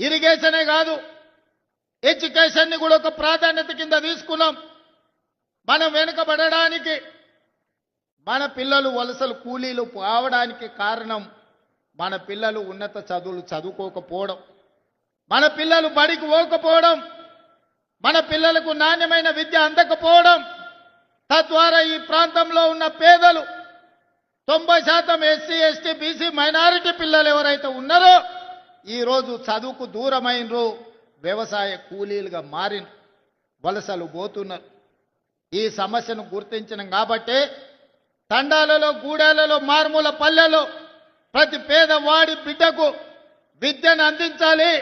ఇరిగేషనే కాదు. ఎడ్యుకేషన్ని కూడా ఒక ప్రాధాన్యత కింద తీసుకున్నాం. మనం వెనుకబడడానికి మన పిల్లలు వలసలు కూలీలు పోవడానికి కారణం మన పిల్లలు ఉన్నత చదువులు చదువుకోకపోవడం. మన పిల్లలు బడికి పోకపోవడం. మన పిల్లలకు నాణ్యమైన విద్య అందకపోవడం. తద్వారా ఈ ప్రాంతంలో ఉన్న పేదలు తొంభై శాతం ఎస్సీ ఎస్టీ బీసీ మైనారిటీ పిల్లలు ఎవరైతే ఉన్నారో ఈరోజు చదువుకు దూరమైనరు వ్యవసాయ కూలీలుగా మారిన వలసలు పోతున్నారు. ఈ సమస్యను గుర్తించినాం కాబట్టే తండాలలో గూడాలలో మారుమూల పల్లెలో ప్రతి పేదవాడి బిడ్డకు విద్యను అందించాలి.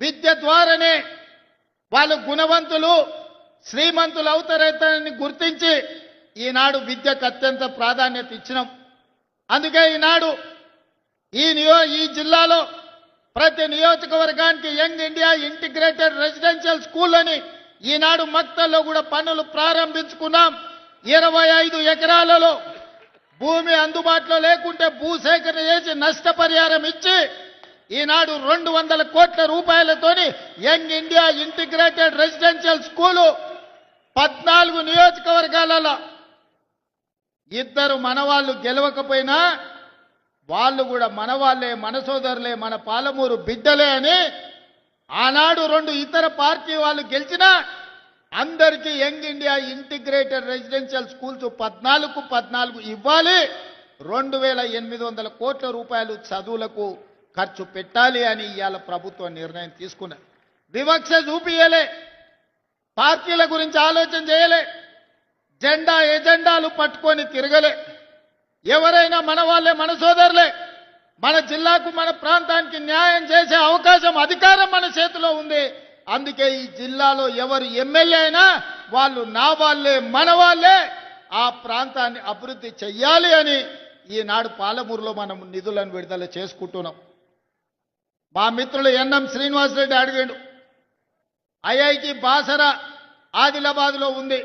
విద్య ద్వారానే వాళ్ళు గుణవంతులు శ్రీమంతులు అవుతారని గుర్తించి ఈనాడు విద్యకు అత్యంత ప్రాధాన్యత ఇచ్చినాం. అందుకే ఈనాడు ఈ నియో ఈ జిల్లాలో ప్రతి నియోజకవర్గానికి young India integrated residential school అని ఈనాడు మక్తల్లో కూడా పనులు ప్రారంభించుకున్నాం. ఇరవై ఐదు ఎకరాలలో భూమి అందుబాటులో లేకుంటే భూసేకరణ చేసి నష్టపరిహారం ఇచ్చి ఈనాడు రెండు వందల కోట్ల రూపాయలతోని young India integrated residential school పద్నాలుగు నియోజకవర్గాలలో ఇద్దరు మనవాళ్ళు గెలవకపోయినా వాళ్ళు కూడా మనవాళ్ళే మన సోదరులే మన పాలమూరు బిడ్డలే అని ఆనాడు రెండు ఇతర పార్టీ వాళ్ళు గెలిచినా అందరికీ young India integrated residential schools పద్నాలుగు పద్నాలుగు ఇవ్వాలి. రెండు వేల ఎనిమిది వందల కోట్ల రూపాయలు చదువులకు ఖర్చు పెట్టాలి అని ఇవాళ ప్రభుత్వం నిర్ణయం తీసుకున్నది. వివక్ష చూపియలే. పార్టీల గురించి ఆలోచన చేయలే. జెండా ఎజెండాలు పట్టుకొని తిరగలే. ఎవరైనా మన వాళ్ళే మన సోదరులే మన జిల్లాకు మన ప్రాంతానికి న్యాయం చేసే అవకాశం అధికారం మన చేతిలో ఉంది. అందుకే ఈ జిల్లాలో ఎవరు ఎమ్మెల్యే అయినా వాళ్ళు నా వాళ్ళే మన వాళ్ళే. ఆ ప్రాంతాన్ని అభివృద్ధి చెయ్యాలి అని ఈనాడు పాలమూరులో మనం నిధులను విడుదల చేసుకుంటున్నాం. మా మిత్రులు ఎన్ఎం శ్రీనివాసరెడ్డి అడిగాడు ఐఐటి బాసర ఆదిలాబాద్లో ఉంది.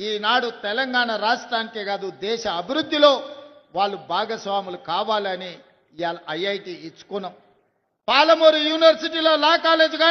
ఈనాడు తెలంగాణ రాష్ట్రానికే కాదు దేశ అభివృద్ధిలో వాళ్ళు భాగస్వాములు కావాలని ఇవాళ ఐఐటి ఇచ్చుకున్నాం. పాలమూరు యూనివర్సిటీలో లా కాలేజ్